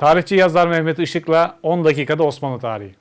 Tarihçi yazar Mehmet Işık'la 10 dakikada Osmanlı tarihi.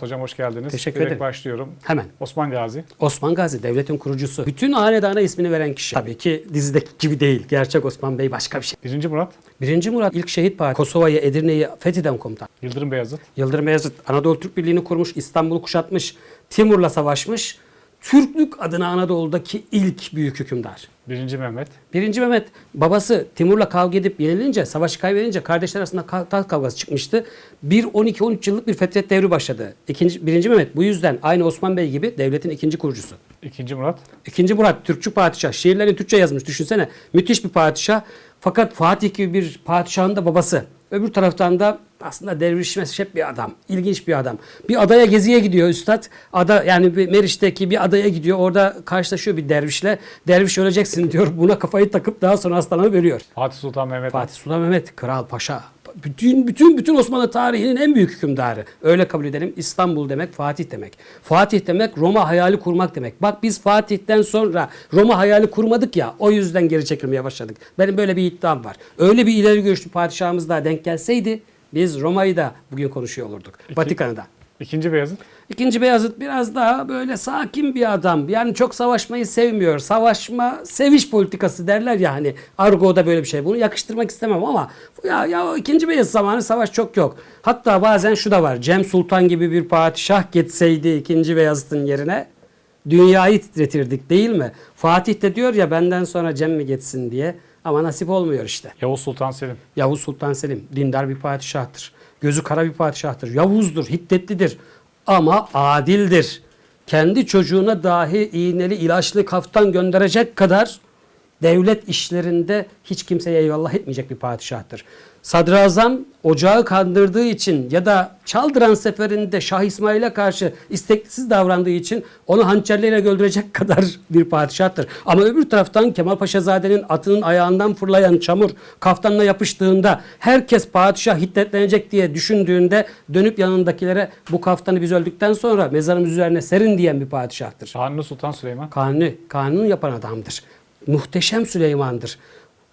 Hocam hoş geldiniz. Teşekkür Direkt ederim. başlıyorum. Hemen. Osman Gazi. Osman Gazi devletin kurucusu. Bütün hanedana ismini veren kişi. Tabii ki dizideki gibi değil. Gerçek Osman Bey başka bir şey. 1. Murat. Birinci Murat ilk şehit padişahı. Kosova'yı, Edirne'yi fetheden komutan. Yıldırım Beyazıt. Yıldırım Beyazıt Anadolu Türk Birliği'ni kurmuş, İstanbul'u kuşatmış, Timur'la savaşmış. Türklük adına Anadolu'daki ilk büyük hükümdar. 1. Mehmet. Birinci Mehmet babası Timur'la kavga edip yenilince, savaşı kaybedince kardeşler arasında taht kavgası çıkmıştı. Bir 12-13 yıllık bir fetret devri başladı. İkinci, birinci Mehmet bu yüzden aynı Osman Bey gibi devletin ikinci kurucusu. 2. Murat. İkinci Murat Türkçü padişah. Şiirlerini Türkçe yazmış düşünsene. Müthiş bir padişah. Fakat Fatih gibi bir padişahın da babası. Öbür taraftan da aslında derviş meşrep bir adam. İlginç bir adam. Bir adaya geziye gidiyor üstad. Ada yani bir Meriç'teki bir adaya gidiyor. Orada karşılaşıyor bir dervişle. Derviş öleceksin diyor. Buna kafayı takıp daha sonra hastalanıp ölüyor. Fatih Sultan Mehmet. Fatih Sultan Mehmet kral paşa. Bütün bütün bütün Osmanlı tarihinin en büyük hükümdarı. Öyle kabul edelim. İstanbul demek Fatih demek. Fatih demek Roma hayali kurmak demek. Bak biz Fatih'ten sonra Roma hayali kurmadık ya. O yüzden geri çekilmeye başladık. Benim böyle bir iddiam var. Öyle bir ileri görüşlü padişahımız daha denk gelseydi biz Roma'yı da bugün konuşuyor olurduk. Vatikan'ı da. 2. Beyazıt. İkinci Beyazıt biraz daha böyle sakin bir adam. Yani çok savaşmayı sevmiyor. Savaşma, seviş politikası derler ya hani. Argo'da böyle bir şey. Bunu yakıştırmak istemem ama ya, ya ikinci Beyazıt zamanı savaş çok yok. Hatta bazen şu da var. Cem Sultan gibi bir padişah geçseydi ikinci Beyazıt'ın yerine dünyayı titretirdik değil mi? Fatih de diyor ya benden sonra Cem mi geçsin diye. Ama nasip olmuyor işte. Yavuz Sultan Selim. Yavuz Sultan Selim dindar bir padişahtır. Gözü kara bir padişahtır. Yavuzdur, hiddetlidir ama adildir. Kendi çocuğuna dahi iğneli ilaçlı kaftan gönderecek kadar devlet işlerinde hiç kimseye eyvallah etmeyecek bir padişahtır. Sadrazam ocağı kandırdığı için ya da Çaldıran seferinde Şah İsmail'e karşı isteksiz davrandığı için onu hançerleriyle öldürecek kadar bir padişahtır. Ama öbür taraftan Kemal Paşazade'nin atının ayağından fırlayan çamur kaftanına yapıştığında herkes padişah hiddetlenecek diye düşündüğünde dönüp yanındakilere bu kaftanı biz öldükten sonra mezarımız üzerine serin diyen bir padişahtır. Kanuni Sultan Süleyman. Kanunu, kanun yapan adamdır. Muhteşem Süleyman'dır.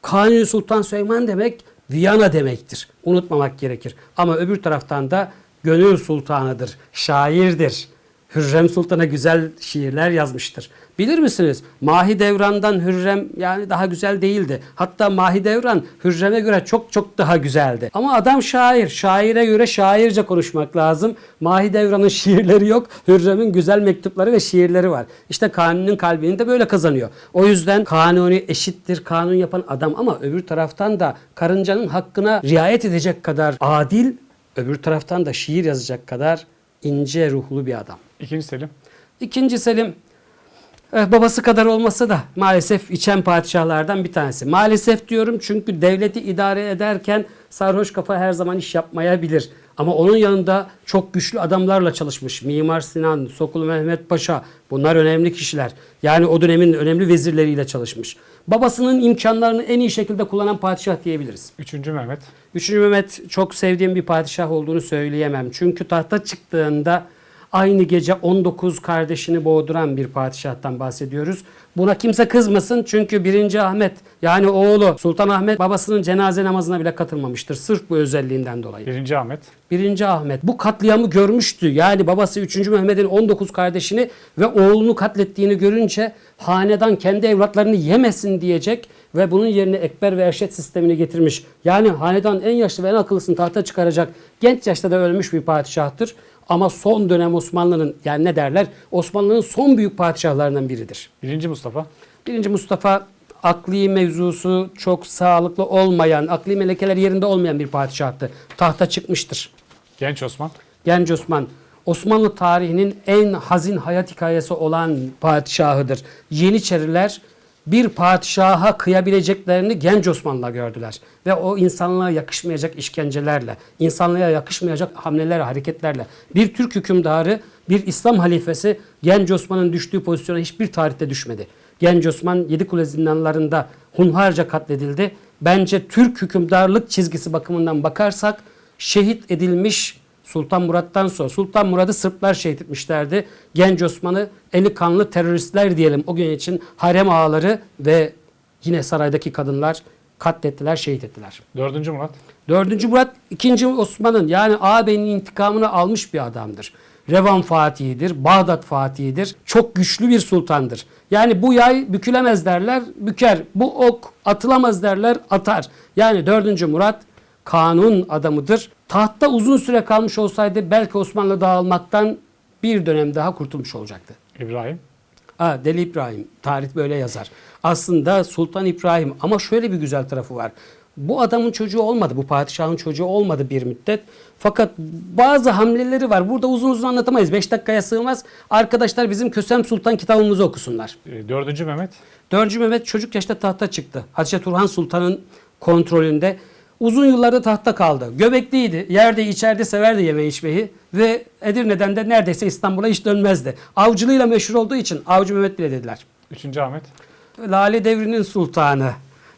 Kanuni Sultan Süleyman demek Viyana demektir. Unutmamak gerekir. Ama öbür taraftan da Gönül Sultanıdır. Şairdir. Hürrem Sultan'a güzel şiirler yazmıştır. Bilir misiniz? Mahidevran'dan Hürrem yani daha güzel değildi. Hatta Mahidevran Hürrem'e göre çok çok daha güzeldi. Ama adam şair. Şaire göre şairce konuşmak lazım. Mahidevran'ın şiirleri yok. Hürrem'in güzel mektupları ve şiirleri var. İşte Kanuni'nin kalbini de böyle kazanıyor. O yüzden Kanuni eşittir. Kanun yapan adam ama öbür taraftan da karıncanın hakkına riayet edecek kadar adil, öbür taraftan da şiir yazacak kadar ince ruhlu bir adam. 2. Selim. İkinci Selim babası kadar olmasa da maalesef içen padişahlardan bir tanesi. Maalesef diyorum çünkü devleti idare ederken sarhoş kafa her zaman iş yapmayabilir. Ama onun yanında çok güçlü adamlarla çalışmış. Mimar Sinan, Sokulu Mehmet Paşa bunlar önemli kişiler. Yani o dönemin önemli vezirleriyle çalışmış. Babasının imkanlarını en iyi şekilde kullanan padişah diyebiliriz. 3. Mehmet. Üçüncü Mehmet çok sevdiğim bir padişah olduğunu söyleyemem. Çünkü tahta çıktığında aynı gece 19 kardeşini boğduran bir padişahtan bahsediyoruz. Buna kimse kızmasın çünkü 1. Ahmet yani oğlu Sultan Ahmet babasının cenaze namazına bile katılmamıştır. Sırf bu özelliğinden dolayı. 1. Ahmet. 1. Ahmet bu katliamı görmüştü. Yani babası 3. Mehmet'in 19 kardeşini ve oğlunu katlettiğini görünce hanedan kendi evlatlarını yemesin diyecek ve bunun yerine ekber ve erşet sistemini getirmiş. Yani hanedan en yaşlı ve en akıllısını tahta çıkaracak genç yaşta da ölmüş bir padişahtır. Ama son dönem Osmanlı'nın yani ne derler Osmanlı'nın son büyük padişahlarından biridir. 1. Mustafa. Birinci Mustafa akli mevzusu çok sağlıklı olmayan, akli melekeler yerinde olmayan bir padişahtı. Tahta çıkmıştır. Genç Osman. Genç Osman Osmanlı tarihinin en hazin hayat hikayesi olan padişahıdır. Yeniçeriler bir padişaha kıyabileceklerini genç Osmanlı'la gördüler. Ve o insanlığa yakışmayacak işkencelerle, insanlığa yakışmayacak hamleler, hareketlerle bir Türk hükümdarı, bir İslam halifesi genç Osman'ın düştüğü pozisyona hiçbir tarihte düşmedi. Genç Osman Yedikule zindanlarında hunharca katledildi. Bence Türk hükümdarlık çizgisi bakımından bakarsak şehit edilmiş Sultan Murat'tan sonra Sultan Murad'ı Sırplar şehit etmişlerdi. Genç Osman'ı eli kanlı teröristler diyelim o gün için harem ağaları ve Yine saraydaki kadınlar katlettiler, şehit ettiler. Dördüncü Murat. Dördüncü Murat ikinci Osman'ın yani ağabeyinin intikamını almış bir adamdır. Revan Fatihi'dir, Bağdat Fatihi'dir. Çok güçlü bir sultandır. Yani bu yay bükülemez derler, büker. Bu ok atılamaz derler, atar. Yani dördüncü Murat kanun adamıdır. Tahtta uzun süre kalmış olsaydı belki Osmanlı dağılmaktan bir dönem daha kurtulmuş olacaktı. İbrahim. Ha, Deli İbrahim. Tarih böyle yazar. Aslında Sultan İbrahim ama şöyle bir güzel tarafı var. Bu adamın çocuğu olmadı. Bu padişahın çocuğu olmadı bir müddet. Fakat bazı hamleleri var. Burada uzun uzun anlatamayız. 5 dakikaya sığmaz. Arkadaşlar bizim Kösem Sultan kitabımızı okusunlar. E, Dördüncü Mehmet. 4. Mehmet çocuk yaşta tahta çıktı. Hatice Turhan Sultan'ın kontrolünde. Uzun yıllarda tahta kaldı. Göbekliydi. Yerde içeride severdi yeme içmeyi. Ve Edirne'den de neredeyse İstanbul'a hiç dönmezdi. Avcılığıyla meşhur olduğu için Avcı Mehmet bile dediler. Üçüncü Ahmet. Lale devrinin sultanı.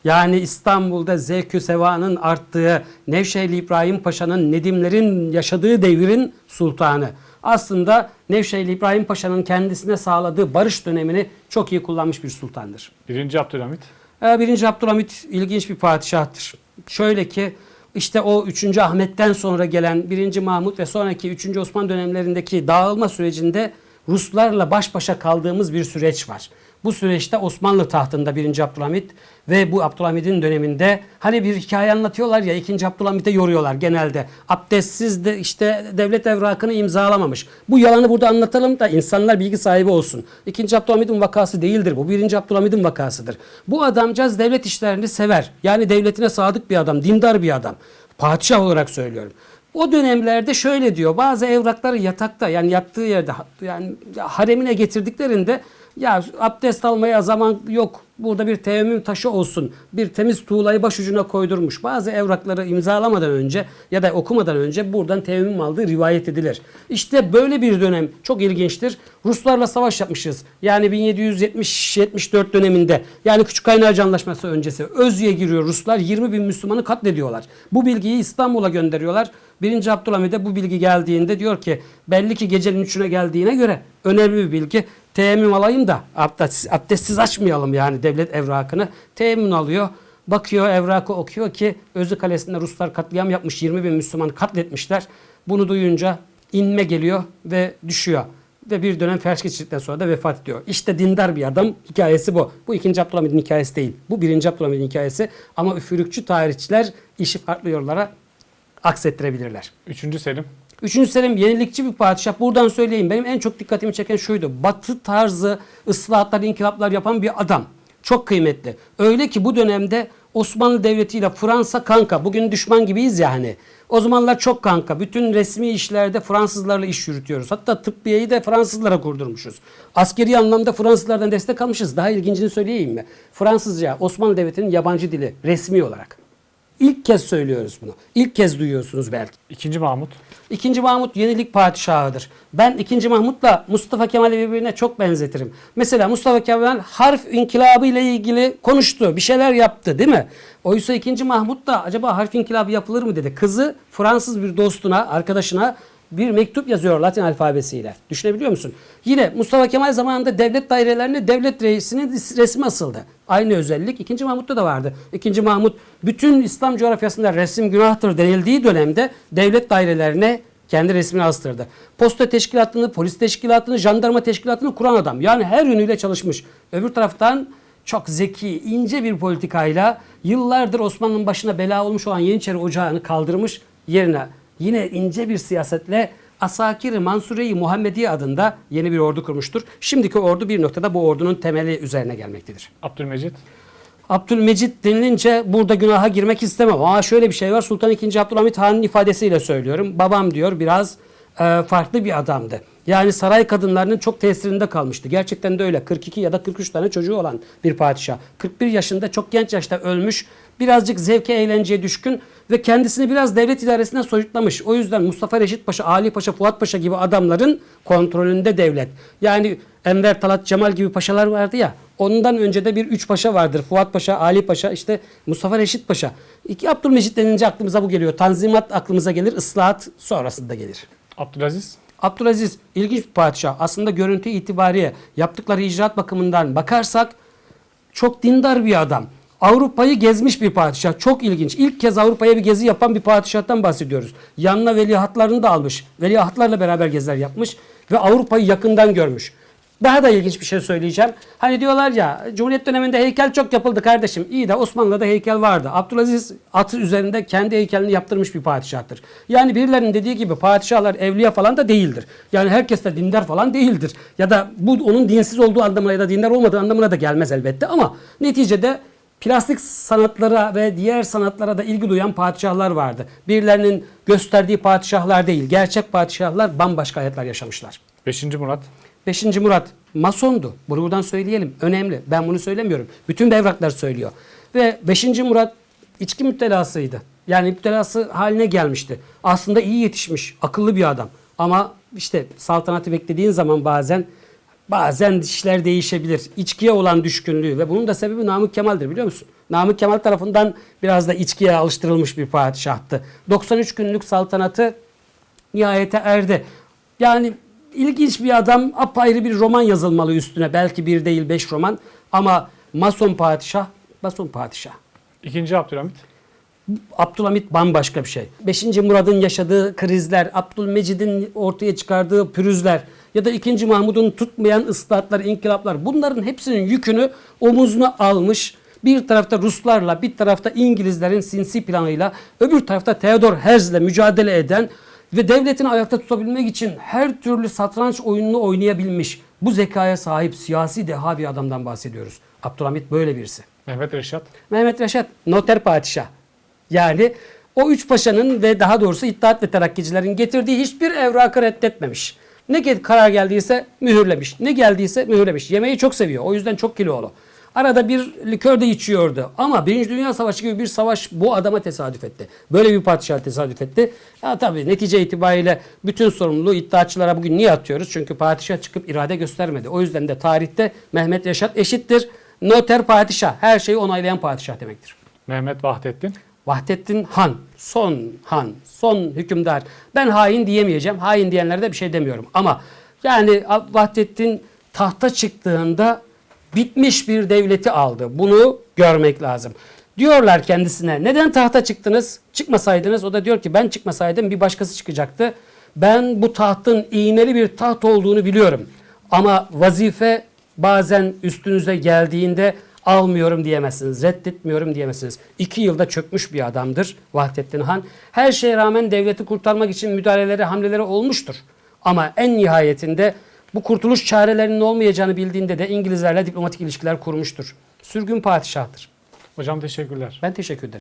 Yani İstanbul'da zevkü sevanın arttığı, Nevşehirli İbrahim Paşa'nın Nedimlerin yaşadığı devrin sultanı. Aslında Nevşehirli İbrahim Paşa'nın kendisine sağladığı barış dönemini çok iyi kullanmış bir sultandır. Birinci Abdülhamit. Ee, Birinci Abdülhamit ilginç bir padişahtır. Şöyle ki işte o 3. Ahmet'ten sonra gelen 1. Mahmut ve sonraki 3. Osman dönemlerindeki dağılma sürecinde Ruslarla baş başa kaldığımız bir süreç var. Bu süreçte Osmanlı tahtında 1. Abdülhamit ve bu Abdülhamit'in döneminde hani bir hikaye anlatıyorlar ya 2. Abdülhamit'e yoruyorlar genelde. Abdestsiz de işte devlet evrakını imzalamamış. Bu yalanı burada anlatalım da insanlar bilgi sahibi olsun. 2. Abdülhamit'in vakası değildir bu. 1. Abdülhamit'in vakasıdır. Bu adamcağız devlet işlerini sever. Yani devletine sadık bir adam, dindar bir adam. Padişah olarak söylüyorum. O dönemlerde şöyle diyor. Bazı evrakları yatakta yani yattığı yerde yani haremine getirdiklerinde ya abdest almaya zaman yok. Burada bir teyemmüm taşı olsun. Bir temiz tuğlayı başucuna koydurmuş. Bazı evrakları imzalamadan önce ya da okumadan önce buradan teyemmüm aldığı rivayet edilir. İşte böyle bir dönem çok ilginçtir. Ruslarla savaş yapmışız. Yani 1770-74 döneminde yani Küçük Kaynarca Anlaşması öncesi Özye'ye giriyor Ruslar. 20 bin Müslümanı katlediyorlar. Bu bilgiyi İstanbul'a gönderiyorlar. Birinci Abdülhamid'e bu bilgi geldiğinde diyor ki belli ki gecenin üçüne geldiğine göre önemli bir bilgi. Teyemmüm alayım da abdestsiz, abdestsiz açmayalım yani devlet evrakını. Teyemmüm alıyor. Bakıyor evrakı okuyor ki Özü Kalesi'nde Ruslar katliam yapmış 20 bin Müslüman katletmişler. Bunu duyunca inme geliyor ve düşüyor. Ve bir dönem felç geçirdikten sonra da vefat ediyor. İşte dindar bir adam hikayesi bu. Bu ikinci Abdülhamid'in hikayesi değil. Bu birinci Abdülhamid'in hikayesi. Ama üfürükçü tarihçiler işi farklı yollara aksettirebilirler. Üçüncü Selim. Üçüncü Selim yenilikçi bir padişah. Buradan söyleyeyim. Benim en çok dikkatimi çeken şuydu. Batı tarzı ıslahatlar, inkılaplar yapan bir adam. Çok kıymetli. Öyle ki bu dönemde Osmanlı Devleti ile Fransa kanka. Bugün düşman gibiyiz ya hani. O zamanlar çok kanka. Bütün resmi işlerde Fransızlarla iş yürütüyoruz. Hatta tıbbiyeyi de Fransızlara kurdurmuşuz. Askeri anlamda Fransızlardan destek almışız. Daha ilgincini söyleyeyim mi? Fransızca Osmanlı Devleti'nin yabancı dili resmi olarak. İlk kez söylüyoruz bunu. İlk kez duyuyorsunuz belki. İkinci Mahmut. İkinci Mahmut yenilik padişahıdır. Ben ikinci Mahmut'la Mustafa Kemal'i birbirine çok benzetirim. Mesela Mustafa Kemal harf inkılabı ile ilgili konuştu. Bir şeyler yaptı değil mi? Oysa ikinci Mahmut da acaba harf inkılabı yapılır mı dedi. Kızı Fransız bir dostuna, arkadaşına bir mektup yazıyor Latin alfabesiyle. Düşünebiliyor musun? Yine Mustafa Kemal zamanında devlet dairelerine devlet reisinin resmi asıldı. Aynı özellik 2. Mahmut'ta da vardı. 2. Mahmut bütün İslam coğrafyasında resim günahtır denildiği dönemde devlet dairelerine kendi resmini astırdı. Posta teşkilatını, polis teşkilatını, jandarma teşkilatını kuran adam. Yani her yönüyle çalışmış. Öbür taraftan çok zeki, ince bir politikayla yıllardır Osmanlı'nın başına bela olmuş olan Yeniçeri Ocağı'nı kaldırmış yerine yine ince bir siyasetle Asakir-i Mansure-i Muhammediye adında yeni bir ordu kurmuştur. Şimdiki ordu bir noktada bu ordunun temeli üzerine gelmektedir. Abdülmecit. Abdülmecit denilince burada günaha girmek istemem. Ama şöyle bir şey var. Sultan II. Abdülhamit Han'ın ifadesiyle söylüyorum. Babam diyor biraz e, farklı bir adamdı. Yani saray kadınlarının çok tesirinde kalmıştı. Gerçekten de öyle. 42 ya da 43 tane çocuğu olan bir padişah. 41 yaşında çok genç yaşta ölmüş. Birazcık zevke eğlenceye düşkün ve kendisini biraz devlet idaresinden soyutlamış. O yüzden Mustafa Reşit Paşa, Ali Paşa, Fuat Paşa gibi adamların kontrolünde devlet. Yani Enver Talat Cemal gibi paşalar vardı ya. Ondan önce de bir üç paşa vardır. Fuat Paşa, Ali Paşa, işte Mustafa Reşit Paşa. İki Abdülmecit denince aklımıza bu geliyor. Tanzimat aklımıza gelir, ıslahat sonrasında gelir. Abdülaziz. Abdülaziz ilginç bir padişah. Aslında görüntü itibariyle yaptıkları icraat bakımından bakarsak çok dindar bir adam. Avrupa'yı gezmiş bir padişah. Çok ilginç. İlk kez Avrupa'ya bir gezi yapan bir padişahtan bahsediyoruz. Yanına veliahtlarını da almış. Veliahtlarla beraber geziler yapmış ve Avrupa'yı yakından görmüş. Daha da ilginç bir şey söyleyeceğim. Hani diyorlar ya Cumhuriyet döneminde heykel çok yapıldı kardeşim. İyi de Osmanlı'da heykel vardı. Abdülaziz atı üzerinde kendi heykelini yaptırmış bir padişahtır. Yani birilerinin dediği gibi padişahlar evliya falan da değildir. Yani herkes de dindar falan değildir. Ya da bu onun dinsiz olduğu anlamına ya da dindar olmadığı anlamına da gelmez elbette ama neticede plastik sanatlara ve diğer sanatlara da ilgi duyan padişahlar vardı. Birilerinin gösterdiği padişahlar değil, gerçek padişahlar bambaşka hayatlar yaşamışlar. 5. Murat. 5. Murat masondu. Bunu buradan söyleyelim. Önemli. Ben bunu söylemiyorum. Bütün evraklar söylüyor. Ve 5. Murat içki müptelasıydı. Yani müptelası haline gelmişti. Aslında iyi yetişmiş, akıllı bir adam. Ama işte saltanatı beklediğin zaman bazen bazen işler değişebilir. İçkiye olan düşkünlüğü ve bunun da sebebi Namık Kemal'dir biliyor musun? Namık Kemal tarafından biraz da içkiye alıştırılmış bir padişahtı. 93 günlük saltanatı nihayete erdi. Yani ilginç bir adam apayrı bir roman yazılmalı üstüne. Belki bir değil beş roman ama Mason padişah, Mason padişah. 2. Abdülhamit. Abdülhamit bambaşka bir şey. 5. Murad'ın yaşadığı krizler, Abdülmecid'in ortaya çıkardığı pürüzler ya da 2. Mahmud'un tutmayan ıslahatlar, inkılaplar bunların hepsinin yükünü omuzuna almış. Bir tarafta Ruslarla, bir tarafta İngilizlerin sinsi planıyla, öbür tarafta Theodor Herzl'le mücadele eden ve devletini ayakta tutabilmek için her türlü satranç oyununu oynayabilmiş bu zekaya sahip siyasi deha bir adamdan bahsediyoruz. Abdülhamit böyle birisi. Mehmet Reşat. Mehmet Reşat noter padişah. Yani o üç paşanın ve daha doğrusu İttihat ve Terakkicilerin getirdiği hiçbir evrakı reddetmemiş. Ne karar geldiyse mühürlemiş. Ne geldiyse mühürlemiş. Yemeği çok seviyor. O yüzden çok kilolu. Arada bir likör de içiyordu. Ama Birinci Dünya Savaşı gibi bir savaş bu adama tesadüf etti. Böyle bir padişah tesadüf etti. Ya tabii netice itibariyle bütün sorumluluğu iddiaçılara bugün niye atıyoruz? Çünkü padişah çıkıp irade göstermedi. O yüzden de tarihte Mehmet Reşat eşittir. Noter padişah. Her şeyi onaylayan padişah demektir. Mehmet Vahdettin. Vahdettin Han, son han, son hükümdar. Ben hain diyemeyeceğim. Hain diyenlere de bir şey demiyorum. Ama yani Vahdettin tahta çıktığında bitmiş bir devleti aldı. Bunu görmek lazım. Diyorlar kendisine neden tahta çıktınız? Çıkmasaydınız o da diyor ki ben çıkmasaydım bir başkası çıkacaktı. Ben bu tahtın iğneli bir taht olduğunu biliyorum. Ama vazife bazen üstünüze geldiğinde almıyorum diyemezsiniz, reddetmiyorum diyemezsiniz. İki yılda çökmüş bir adamdır Vahdettin Han. Her şeye rağmen devleti kurtarmak için müdahaleleri, hamleleri olmuştur. Ama en nihayetinde bu kurtuluş çarelerinin olmayacağını bildiğinde de İngilizlerle diplomatik ilişkiler kurmuştur. Sürgün padişahtır. Hocam teşekkürler. Ben teşekkür ederim.